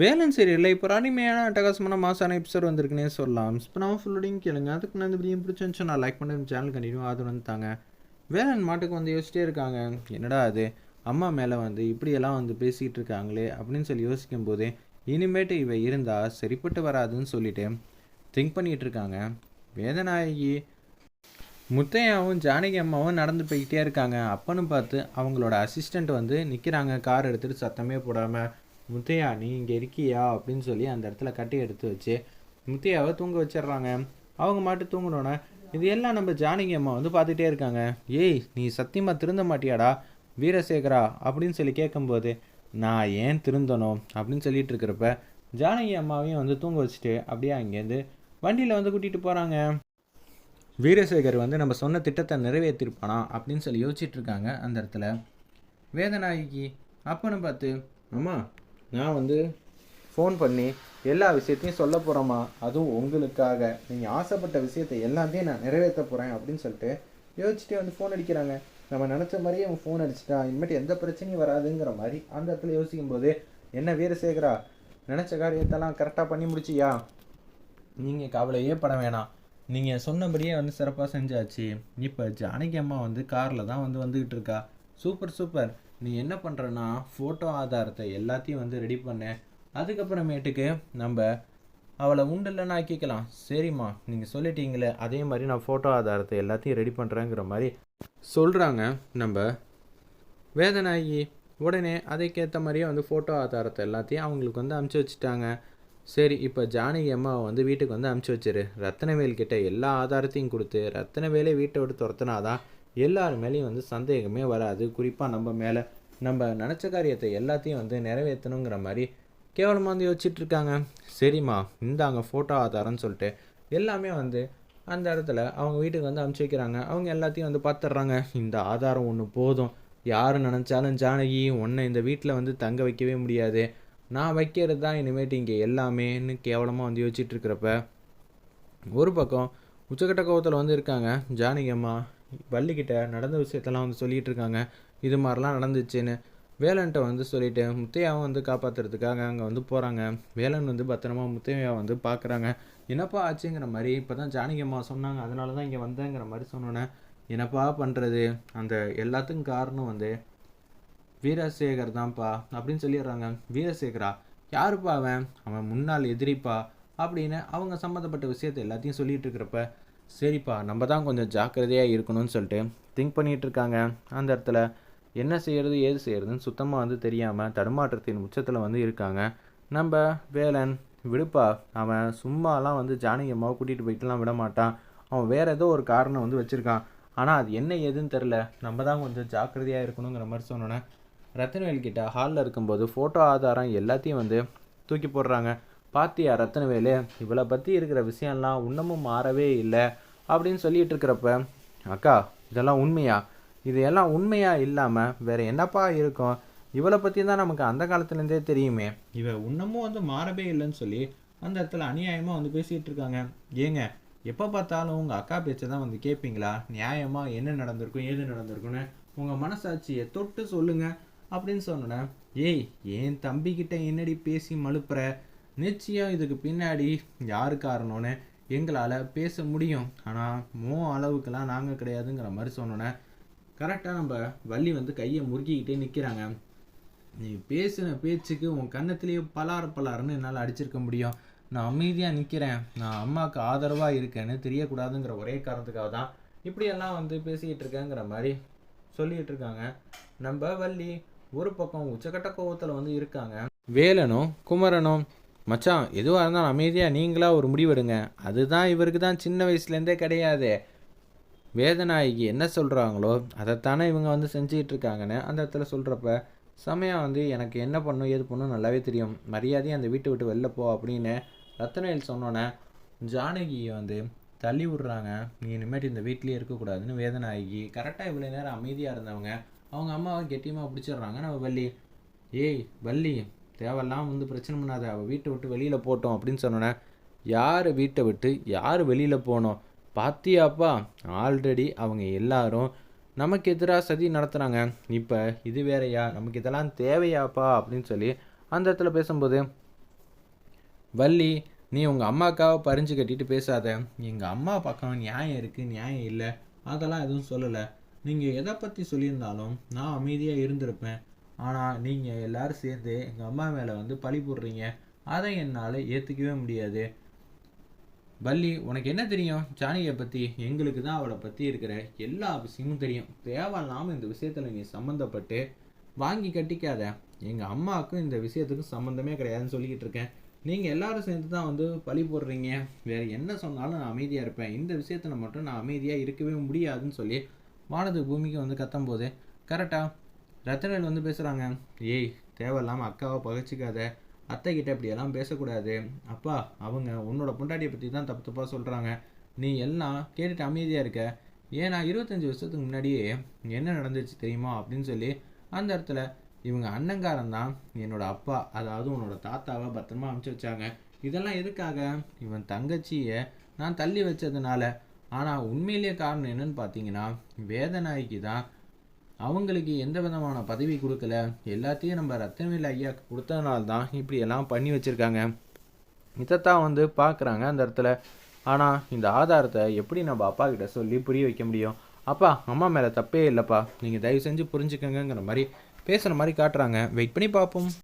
வேலன் சீரியலில் இப்போ அருமையான அட்டகாசமான மாசான எபிசோட் வந்திருக்குன்னே சொல்லலாம். இப்போ நம்ம ஃபுல்லோடையும் கேளுங்க. அதுக்கு நான் இந்த வீடியோ பிடிச்சிருந்துச்சு நான் லைக் பண்ணி சேனல் கண்டினியூ அது வந்துட்டாங்க வேலன் மாட்டுக்கு வந்து யோசிச்சிட்டே இருக்காங்க. என்னடா அது? அம்மா மேலே வந்து இப்படியெல்லாம் வந்து பேசிகிட்டு இருக்காங்களே அப்படின்னு சொல்லி யோசிக்கும் போதே இனிமேட்டு இவ இருந்தால் சரிப்பட்டு வராதுன்னு சொல்லிட்டு திங்க் பண்ணிகிட்டு இருக்காங்க. வேதநாயகி முத்தையாவும் ஜானகி அம்மாவும் நடந்து போய்கிட்டே இருக்காங்க. அப்பன்னு பார்த்து அவங்களோட அசிஸ்டண்ட் வந்து நிற்கிறாங்க கார் எடுத்துகிட்டு சத்தமே போடாமல் முத்தையா நீ இங்கே இருக்கியா? அப்படின்னு சொல்லி அந்த இடத்துல கட்டி எடுத்து வச்சு முத்தையாவை தூங்க வச்சிடுறாங்க. அவங்க மாட்டு தூங்கினோன்னே இது எல்லாம் நம்ம ஜானகி அம்மா வந்து பார்த்துட்டே இருக்காங்க. ஏய் நீ சத்தியமாக திருந்த மாட்டியாடா வீரசேகரா? அப்படின்னு சொல்லி கேட்கும்போது நான் ஏன் திருந்தணும்? அப்படின்னு சொல்லிட்டு இருக்கிறப்ப ஜானகி அம்மாவையும் வந்து தூங்க வச்சுட்டு அப்படியே அங்கேருந்து வண்டியில் வந்து கூட்டிகிட்டு போகிறாங்க வீரசேகர் வந்து நம்ம சொன்ன திட்டத்தை நிறைவேற்றிருப்பானா? அப்படின்னு சொல்லி யோசிச்சுட்டு இருக்காங்க அந்த இடத்துல. வேதநாயகி அப்போன்னு பார்த்து அம்மா நான் வந்து ஃபோன் பண்ணி எல்லா விஷயத்தையும் சொல்ல போகிறோமா அதுவும் உங்களுக்காக. நீங்கள் ஆசைப்பட்ட விஷயத்தை எல்லாத்தையும் நான் நிறைவேற்ற போகிறேன் அப்படின்னு சொல்லிட்டு யோசிச்சுட்டே வந்து ஃபோன் அடிக்கிறாங்க. நம்ம நினச்ச மாதிரியே அவன் ஃபோன் அடிச்சிட்டான் இனிமேட்டு எந்த பிரச்சனையும் வராதுங்கிற மாதிரி அந்த இடத்துல யோசிக்கும் போது என்ன வீரசேகரா நினச்ச காரியத்தெல்லாம் கரெக்டாக பண்ணி முடிச்சியா? நீங்கள் கவலையே பட வேணாம். நீங்கள் சொன்னபடியே வந்து சிறப்பாக செஞ்சாச்சு. இப்போ ஜானகி அம்மா வந்து காரில் தான் வந்து வந்துக்கிட்டு இருக்கா. Super super. நீ என்ன பண்ணுறன்னா ஃபோட்டோ ஆதாரத்தை எல்லாத்தையும் வந்து ரெடி பண்ண. அதுக்கப்புறமேட்டுக்கு நம்ம அவளை உண்டில்லன்னு ஆக்கிக்கலாம். சரிம்மா நீங்கள் சொல்லிட்டீங்களே அதே மாதிரி நான் ஃபோட்டோ ஆதாரத்தை எல்லாத்தையும் ரெடி பண்ணுறேங்கிற மாதிரி சொல்கிறாங்க நம்ம வேதனாயி உடனே அதுக்கேற்ற மாதிரியே வந்து ஃபோட்டோ ஆதாரத்தை எல்லாத்தையும் அவங்களுக்கு வந்து அமுச்சு வச்சுட்டாங்க. சரி இப்போ ஜானகி அம்மாவை வந்து வீட்டுக்கு வந்து அமுச்சு வச்சிரு. ரத்தனவேல் கிட்ட எல்லா ஆதாரத்தையும் கொடுத்து ரத்தனவேலே வீட்டை விட்டு துரத்துனாதான் எல்லார் மேலேயும் வந்து சந்தேகமே வராது. குறிப்பாக நம்ம மேலே நம்ம நினச்ச காரியத்தை எல்லாத்தையும் வந்து நிறைவேற்றணுங்கிற மாதிரி கேவலமாக வந்து யோசிச்சுட்டு இருக்காங்க. சரிம்மா இந்தாங்க ஃபோட்டோ ஆதாரம்னு சொல்லிட்டு எல்லாமே வந்து அந்த இடத்துல அவங்க வீட்டுக்கு வந்து அனுப்பிச்சி வைக்கிறாங்க. அவங்க எல்லாத்தையும் வந்து பார்த்துட்றாங்க. இந்த ஆதாரம் ஒன்று போதும். யார் நினச்சாலும் ஜானகி உன்னை இந்த வீட்டில் வந்து தங்க வைக்கவே முடியாது. நான் வைக்கிறது தான் இனிமேட்டு இங்கே எல்லாமேன்னு கேவலமாக வந்து யோசிச்சுட்டு இருக்கிறப்ப ஒரு பக்கம் உச்சக்கட்ட கோவத்தில் வந்து இருக்காங்க. ஜானகி அம்மா வள்ளிக்கிட்ட நடந்த விஷயத்தெல்லாம் வந்து சொல்லிகிட்டு இருக்காங்க இது மாதிரிலாம் நடந்துச்சுன்னு வேலன்ட்ட வந்து சொல்லிட்டு முத்தையாவும் வந்து காப்பாற்றுறதுக்காக அங்கே வந்து போகிறாங்க வேலன் வந்து பத்திரமா முத்தையாவை வந்து பார்க்குறாங்க என்னப்பா ஆச்சுங்கிற மாதிரி இப்போ தான் ஜானகியம்மா சொன்னாங்க. அதனால தான் இங்கே வந்தேங்கிற மாதிரி சொன்னோன்னே என்னப்பா பண்ணுறது அந்த எல்லாத்துக்கும் காரணம் வந்து வீரசேகர் தான்ப்பா அப்படின்னு சொல்லிடுறாங்க. வீரசேகரா? யாருப்பா அவன்? அவன் முன்னாள் எதிரிப்பா அப்படின்னு அவங்க சம்மந்தப்பட்ட விஷயத்தை எல்லாத்தையும் சொல்லிகிட்டு இருக்கிறப்ப சரிப்பா நம்ம தான் கொஞ்சம் ஜாக்கிரதையாக இருக்கணும்னு சொல்லிட்டு திங்க் பண்ணிகிட்டு இருக்காங்க. அந்த இடத்துல என்ன செய்கிறது ஏது செய்கிறதுன்னு சுத்தமாக வந்து தெரியாமல் தடுமாற்றத்தின் உச்சத்தில் வந்து இருக்காங்க. நம்ம வேலன் விடுப்பா அவன் சும்மாலாம் வந்து ஜானகி அம்மாவை கூட்டிகிட்டு போயிட்டுலாம் விட மாட்டான். அவன் வேறு ஏதோ ஒரு காரணம் வந்து வச்சுருக்கான். ஆனால் அது என்ன ஏதுன்னு தெரில நம்ம தான் கொஞ்சம் ஜாக்கிரதையாக இருக்கணுங்கிற மாதிரி சொன்னோன்னே ரத்தனவேல் கிட்ட ஹாலில் இருக்கும்போது ஃபோட்டோ ஆதாரம் எல்லாத்தையும் வந்து தூக்கி போடுறாங்க. பாத்தியா ரத்தனவேலு இவளை பற்றி இருக்கிற விஷயம்லாம் இன்னமும் மாறவே இல்லை அப்படின்னு சொல்லிட்டு இருக்கிறப்ப அக்கா இதெல்லாம் உண்மையா? இது எல்லாம் உண்மையா இல்லாமல் வேற என்னப்பா இருக்கும்? இவளை பற்றி தான் நமக்கு அந்த காலத்துலேருந்தே தெரியுமே. இவ இன்னமும் வந்து மாறவே இல்லைன்னு சொல்லி அந்த இடத்துல அநியாயமாக வந்து பேசிகிட்டு இருக்காங்க. ஏங்க எப்போ பார்த்தாலும் உங்கள் அக்கா பேச்சை தான் வந்து கேட்பீங்களா? நியாயமாக என்ன நடந்திருக்கும் ஏது நடந்திருக்குன்னு உங்கள் மனசாட்சியை தொட்டு சொல்லுங்கள் அப்படின்னு சொன்னேன் ஏய் என் தம்பிக்கிட்ட என்னடி பேசி மழுப்புற? நிச்சயம் இதுக்கு பின்னாடி யார் காரணம்னு எங்களால் பேச முடியும். ஆனால் மோ அளவுக்கெல்லாம் நாங்கள் கிடையாதுங்கிற மாதிரி சொன்னோன்னே கரெக்டாக நம்ம வள்ளி வந்து கையை முறுக்கிக்கிட்டே நிற்கிறாங்க நீ பேசின பேச்சுக்கு உன் கன்னத்திலேயே பலார் பலாருன்னு என்னால் அடிச்சிருக்க முடியும். நான் அமைதியாக நிற்கிறேன் நான் அம்மாவுக்கு ஆதரவாக இருக்கேன்னு தெரியக்கூடாதுங்கிற ஒரே காரணத்துக்காக தான் இப்படியெல்லாம் வந்து பேசிக்கிட்டு இருக்கேங்கிற மாதிரி சொல்லிகிட்டு இருக்காங்க. நம்ம வள்ளி ஒரு பக்கம் உச்சக்கட்ட கோவத்தில் வந்து இருக்காங்க. வேலனும் குமரனும் மச்சான் எதுவாக இருந்தாலும் அமைதியாக நீங்களாக ஒரு முடிவெடுங்க. அதுதான் இவருக்கு தான் சின்ன வயசுலேருந்தே கிடையாது. வேதநாயகி என்ன சொல்கிறாங்களோ அதைத்தானே இவங்க வந்து செஞ்சுக்கிட்டு இருக்காங்கன்னு அந்த இடத்துல சொல்கிறப்ப சமயம் வந்து எனக்கு என்ன பண்ணும் ஏது பண்ணும் நல்லாவே தெரியும். மரியாதையும் அந்த வீட்டை விட்டு வெளில போ அப்படின்னு ரத்தனவேல் சொன்னோன்னே ஜானகியை வந்து தள்ளி விட்றாங்க. நீ இனிமேட்டு இந்த வீட்லேயே இருக்கக்கூடாதுன்னு வேதநாயகி கரெக்டாக இவ்வளோ நேரம் அமைதியாக இருந்தவங்க அவங்க அம்மாவை கெட்டியமாக பிடிச்சிடுறாங்க நம்ம வள்ளி. ஏய் வள்ளி தேவையெல்லாம் வந்து பிரச்சனை பண்ணாத அவள் வீட்டை விட்டு வெளியில் போட்டோம் அப்படின்னு சொன்னோன்னே யார் வீட்டை விட்டு யார் வெளியில் போனோம்? பாத்தியாப்பா? ஆல்ரெடி அவங்க எல்லாரும் நமக்கு எதிராக சதி நடத்துகிறாங்க இப்போ இது வேறையா? நமக்கு இதெல்லாம் தேவையாப்பா? அப்படின்னு சொல்லி அந்த இடத்துல பேசும்போது வள்ளி நீ உங்கள் அம்மாக்காவை பறிஞ்சு கட்டிட்டு பேசாத. எங்கள் அம்மா பக்கம் நியாயம் இருக்குது நியாயம் இல்லை. அதெல்லாம் எதுவும் சொல்லலை. நீங்கள் எதை பற்றி சொல்லியிருந்தாலும் நான் அமைதியாக இருந்திருப்பேன். ஆனால் நீங்கள் எல்லாரும் சேர்ந்து எங்கள் அம்மா மேலே வந்து பழி போடுறீங்க. அதை என்னால் ஏற்றுக்கவே முடியாது. பள்ளி உனக்கு என்ன தெரியும்? ஜானகியை பற்றி எங்களுக்கு தான் அவளை பற்றி இருக்கிற எல்லா விஷயமும் தெரியும். தேவையில்லாமல் இந்த விஷயத்தில் நீ சம்மந்தப்பட்டு வாங்கி கட்டிக்காத. எங்கள் அம்மாவுக்கும் இந்த விஷயத்துக்கும் சம்மந்தமே கிடையாதுன்னு சொல்லிக்கிட்டு இருக்கேன். நீங்கள் எல்லாரும் சேர்ந்து தான் வந்து பழி போடுறீங்க. வேறு என்ன சொன்னாலும் நான் அமைதியாக இருப்பேன். இந்த விஷயத்தில் மட்டும் நான் அமைதியாக இருக்கவே முடியாதுன்னு சொல்லி வானது பூமிக்கு வந்து கத்தும் போது கரெக்டாக ரத்தனன் வந்து பேசுகிறாங்க ஏய் தேவையில்லாமல் அக்காவை பகைச்சிக்காத. அத்தை கிட்ட இப்படியெல்லாம் பேசக்கூடாது. அப்பா அவங்க உன்னோட பொண்டாட்டியை பற்றி தான் தப்பு தப்பாக சொல்கிறாங்க நீ எல்லாம் கேட்டுட்டு அமைதியாக இருக்க. ஏன்னா இருபத்தஞ்சி வருஷத்துக்கு முன்னாடியே என்ன நடந்துச்சு தெரியுமா? அப்படின்னு சொல்லி அந்த இடத்துல இவங்க அண்ணங்காரன் தான் என்னோட அப்பா அதாவது உன்னோட தாத்தாவை பத்திரமா அனுப்பிச்சு வச்சாங்க. இதெல்லாம் எதுக்காக? இவன் தங்கச்சியை நான் தள்ளி வச்சதுனால. ஆனால் உண்மையிலேயே காரணம் என்னன்னு பார்த்தீங்கன்னா வேதநாய்க்கு தான் அவங்களுக்கு எந்த விதமான பதவி கொடுக்கல? எல்லாத்தையும் நம்ம ரத்தனவேல் ஐயா கொடுத்ததுனால தான் இப்படி எல்லாம் பண்ணி வச்சுருக்காங்க. இதைத்தான் வந்து பார்க்குறாங்க அந்த இடத்துல. ஆனால் இந்த ஆதாரத்தை எப்படி நம்ம அப்பா கிட்ட சொல்லி புரிய வைக்க முடியும்? அப்பா அம்மா மேலே தப்பே இல்லைப்பா. நீங்கள் தயவு செஞ்சு புரிஞ்சுக்கங்கங்கிற மாதிரி பேசுகிற மாதிரி காட்டுறாங்க. வெயிட் பண்ணி பார்ப்போம்.